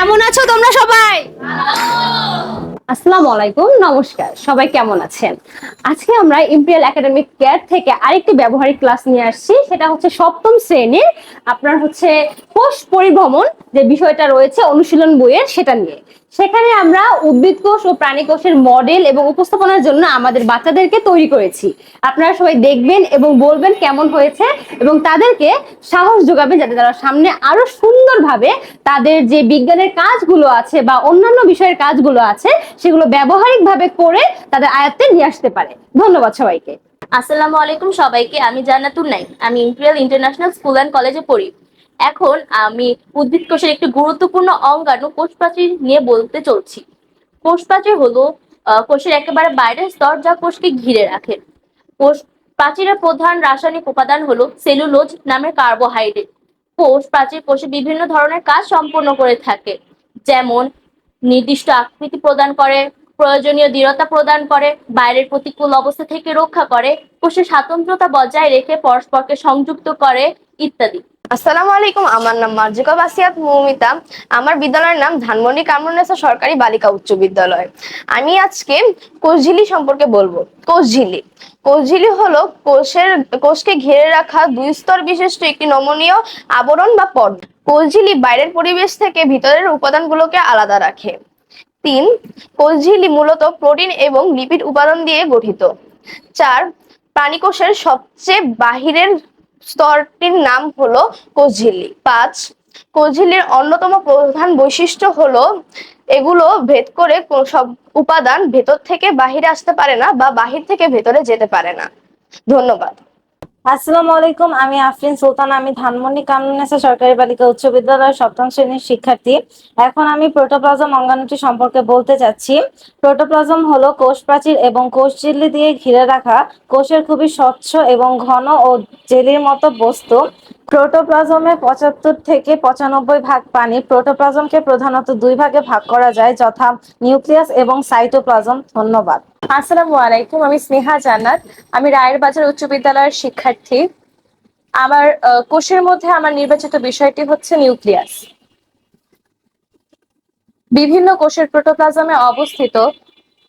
কেমন আছো তোমরা সবাই? আসসালামু আলাইকুম, নমস্কার। সবাই কেমন আছেন? আজকে আমরা ইম্পেরিয়াল একাডেমিক কেয়ার থেকে আরেকটি ব্যবহারিক ক্লাস নিয়ে আসছি। সেটা হচ্ছে সপ্তম শ্রেণির, আপনার হচ্ছে কোষ পরিভ্রমণ যে বিষয়টা রয়েছে অনুশীলন বইয়ের, সেটা নিয়ে। সেখানে আমরা উদ্ভিদ কোষ ও প্রাণী কোষের মডেল এবং উপস্থাপনার জন্য আমাদের বাচ্চাদেরকে তৈরি করেছি। আপনারা সবাই দেখবেন এবং বলবেন কেমন হয়েছে এবং তাদেরকে সাহস যোগাবেন যাতে তারা সামনে আরও সুন্দরভাবে তাদের যে বিজ্ঞানের কাজগুলো আছে বা অন্যান্য বিষয়ের কাজগুলো আছে, সেগুলো ব্যবহারিকভাবে করে তাদের আয়ত্তে নিয়ে আসতে পারে। ধন্যবাদ সবাইকে। আসসালামু আলাইকুম সবাইকে, আমি জান্নাতুল নাই আমি ইম্পেরিয়াল ইন্টারন্যাশনাল স্কুল অ্যান্ড কলেজে পড়ি। এখন আমি উদ্ভিদ কোষের একটি গুরুত্বপূর্ণ অঙ্গাণু কোষ প্রাচীর নিয়ে বলতে চলছি। কোষ প্রাচীর হলো কোষের একেবারে বাইরের স্তর যা কোষকে ঘিরে রাখে। কোষ প্রাচীরের প্রধান রাসায়নিক উপাদান হলো সেলুলোজ নামের কার্বোহাইড্রেট। কোষ প্রাচীর কোষে বিভিন্ন ধরনের কাজ সম্পন্ন করে থাকে। যেমন, নির্দিষ্ট আকৃতি প্রদান করে, প্রয়োজনীয় দৃঢ়তা প্রদান করে, বাইরের প্রতিকূল অবস্থা থেকে রক্ষা করে, কোষের স্বাতন্ত্রতা বজায় রেখে পরস্পরকে সংযুক্ত করে, ইত্যাদি। আসসালামু আলাইকুম, আমার নাম মার্জিকা বাসিয়াত মৌমিতা। আমার বিদ্যালয়ের নাম ধানমন্ডি কামরুন্নেসা সরকারি বালিকা উচ্চ বিদ্যালয়। আমি আজকে কোষঝিলি সম্পর্কে বলব। কোষঝিলি কোষঝিলি হলো কোষের, কোষকে ঘিরে রাখা দুই স্তর বিশিষ্ট একটি নমনীয় আবরণ বা পর্দ কোষঝিলি বাইরের পরিবেশ থেকে ভিতরের উপাদানগুলোকে আলাদা রাখে। তিন কোষঝিলি মূলত প্রোটিন এবং লিপিড উপাদান দিয়ে গঠিত। চার প্রাণী কোষের সবচেয়ে বাহিরের স্তরটির নাম হলো কোঝিলি। পাঁচ, কোঝিলির অন্যতম প্রধান বৈশিষ্ট্য হলো এগুলো ভেদ করে সব উপাদান ভেতর থেকে বাহিরে আসতে পারে না বা বাহির থেকে ভেতরে যেতে পারে না। ধন্যবাদ। আসসালামু আলাইকুম, আমি আফরিন সুলতান, আমি ধানমন্ডি কামনেসা সরকারি বালিকা উচ্চ বিদ্যালয়ের সপ্তম শ্রেণির শিক্ষার্থী। এখন আমি প্রোটোপ্লাজম অঙ্গাণুটি সম্পর্কে বলতে চাচ্ছি। প্রোটোপ্লাজম হলো কোষ প্রাচীর এবং কোষ ঝিল্লি দিয়ে ঘিরে রাখা কোষের খুবই স্বচ্ছ এবং ঘন ও জেলির মতো বস্তু। প্রোটোপ্লাজমে পঁচাত্তর থেকে পঁচানব্বই ভাগ পানি প্রোটোপ্লাজমকে প্রধানত দুই ভাগে ভাগ করা যায়, যথা নিউক্লিয়াস এবং সাইটোপ্লাজম। ধন্যবাদ। আসসালামু আলাইকুম, আমি স্নেহা জান্নাত। আমি রায়ের বাজার উচ্চ বিদ্যালয়ের শিক্ষার্থী। আমার কোষের মধ্যে আমার নির্বাচিত বিষয়টি হচ্ছে নিউক্লিয়াস। বিভিন্ন কোষের প্রোটোপ্লাজমে অবস্থিত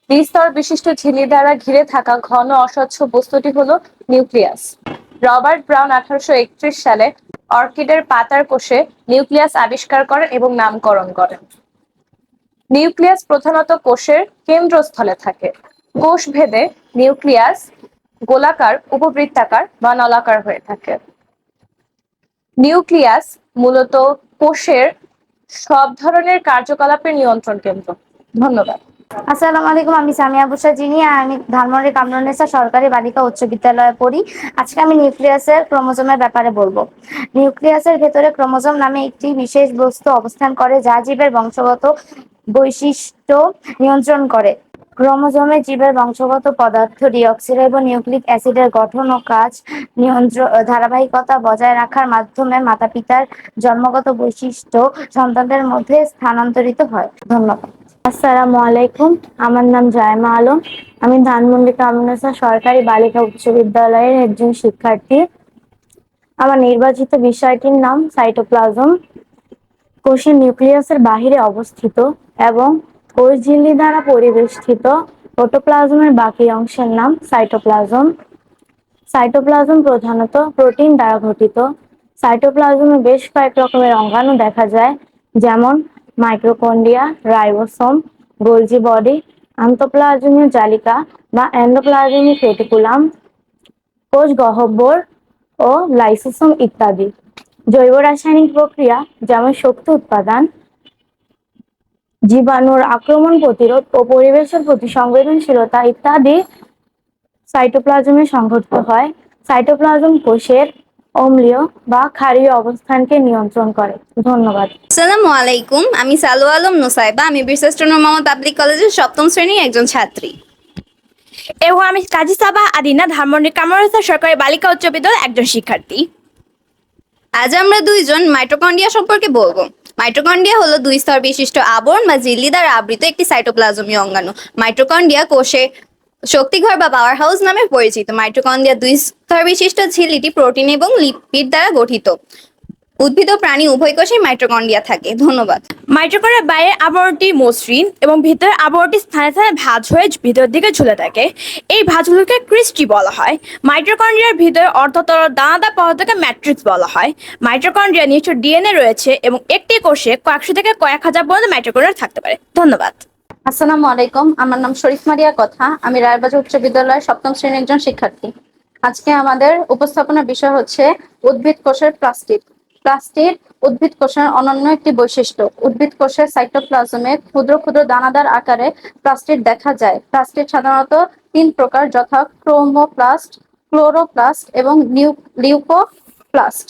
দ্বিস্তর বিশিষ্ট ঝিল্লি দ্বারা ঘিরে থাকা ঘন অস্বচ্ছ বস্তুটি হলো নিউক্লিয়াস। রবার্ট ব্রাউন আঠারোশো একত্রিশ সালে অর্কিডের পাতার কোষে নিউক্লিয়াস আবিষ্কার করেন এবং নামকরণ করেন। নিউক্লিয়াস প্রধানত কোষের কেন্দ্রস্থলে থাকে। কোষ ভেদে নিউক্লিয়াস গোলাকার, উপবৃত্তাকার বা নলাকার হয়ে থাকে। নিউক্লিয়াস মূলত কোষের সব ধরনের কার্যকলাপের নিয়ন্ত্রণ কেন্দ্র। ধন্যবাদ। আসসালামু আলাইকুম, আমি সামিয়া বুসা জিনি আমি ধানমন্ডি কামরুন্নেসা সরকারি বালিকা উচ্চ বিদ্যালয়ে পড়ি। আজকে আমি নিউক্লিয়াসের ক্রোমোজোমের ব্যাপারে বলব। নিউক্লিয়াসের ভেতরে ক্রোমোজোম নামে একটি বিশেষ বস্তু অবস্থান করে, যা জীবের বংশগত বৈশিষ্ট্য নিয়ন্ত্রণ করে। ক্রোমোজোমে জীবের বংশগত পদার্থ, ডিঅক্সিরাইবো নিউক্লিক অ্যাসিডের গঠন ও কাজ নিয়ন্ত্রণ ধারাবাহিকতা বজায় রাখার মাধ্যমে মাতাপিতার জন্মগত বৈশিষ্ট্য সন্তানদের মধ্যে স্থানান্তরিত হয়। ধন্যবাদ। আসসালামু আলাইকুম। আমার নাম জায়মা আলম। আমি ধানমন্ডি কামনেসা সরকারি বালিকা উচ্চ বিদ্যালয়ের একজন শিক্ষার্থী। আমার নির্বাচিত বিষয়টির নাম সাইটোপ্লাজম। কোষের নিউক্লিয়াসের বাহিরে অবস্থিত এবং কোষ ঝিল্লি দ্বারা পরিবেষ্টিত প্রোটোপ্লাজমের বাকি অংশের নাম সাইটোপ্লাজম। সাইটোপ্লাজম প্রধানত প্রোটিন দ্বারা গঠিত। সাইটোপ্লাজমে বেশ কয়েক রকমের অঙ্গাণু দেখা যায়, যেমন মাইক্রোকন্ডিয়া, রাইবোসোম, গোলজি বডি, আন্তঃপ্লাজমীয় জালিকা বা এন্ডোপ্লাজমিক রেটিকুলাম কোষ গহ্বর ও লাইসোসোম ইত্যাদি। জৈব রাসায়নিক প্রক্রিয়া যেমন শক্তি উৎপাদন, জীবাণুর আক্রমণ প্রতিরোধ ও পরিবেশের প্রতি সংবেদনশীলতা ইত্যাদি সাইটোপ্লাজমে সংঘটিত হয়। সাইটোপ্লাজম কোষের অম্লীয় বা ক্ষারীয় অবস্থানকে নিয়ন্ত্রণ করে। ধন্যবাদ। আসসালামু আলাইকুম আমি সালু আলম নুসাইবা আমি বিশ্বস্টন মোহাম্মদ পাবলিক কলেজের সপ্তম শ্রেণির একজন ছাত্রী। এবং আমি কাজী সাবা আদিনা ধানমন্ডি কামরুন্নেসা সরকারি বালিকা উচ্চ বিদ্যালয়ের একজন শিক্ষার্থী। আজ আমরা দুইজন মাইটোকন্ড্রিয়া সম্পর্কে বলব। মাইটোকন্ড্রিয়া হলো দুই স্তর বিশিষ্ট আবরণ বা ঝিল্লি দ্বারা আবৃত একটি সাইটোপ্লাজমীয় অঙ্গাণু। মাইটোকন্ড্রিয়া কোষে শক্তিঘর বা পাওয়ার হাউস নামে পরিচিত। মাইটোকন্ড্রিয়া দুই স্তর বিশিষ্ট ঝিল্লিটি প্রোটিন এবং লিপিড দ্বারা গঠিত। উদ্ভিদ ও প্রাণী উভয় কোষেই মাইটোকন্ড্রিয়া থাকে। ধন্যবাদ। মাইটোকন্ড্রিয়ার বাইরের আবরণটি মসৃণ এবং ভিতরের আবরণটি স্থানে স্থানে ভাঁজ হয়ে ভিতরের দিকে ঝুলে থাকে। এই ভাঁজগুলোকে ক্রিস্টি বলা হয়। মাইটোকন্ড্রিয়ার ভিতরে অর্ধতর দানাদার পদার্থকে ম্যাট্রিক্স বলা হয়। মাইটোকন্ড্রিয়া নিশ্চয় ডিএনএ রয়েছে এবং একটি কোষে কয়েকশো থেকে কয়েক হাজার পর্যন্ত মাইটোকন্ড্রিয়া থাকতে পারে। ধন্যবাদ। আসসালামু আলাইকুম। আমার নাম শরীফ মারিয়া কথা। আমি রায়বাজার উচ্চ বিদ্যালয়ের সপ্তম শ্রেণির একজন শিক্ষার্থী। আজকে আমাদের উপস্থাপনার বিষয় হচ্ছে উদ্ভিদ কোষের প্লাস্টিক প্লাস্টিক উদ্ভিদ কোষের অনন্য একটি বৈশিষ্ট্য। উদ্ভিদ কোষের সাইটোপ্লাজমে ক্ষুদ্র ক্ষুদ্র দানাদার আকারে প্লাস্টিক দেখা যায়। প্লাস্টিক সাধারণত তিন প্রকার, যথা ক্রোমোপ্লাস্ট, ক্লোরোপ্লাস্ট এবং নিউ, লিউকোপ্লাস্ট।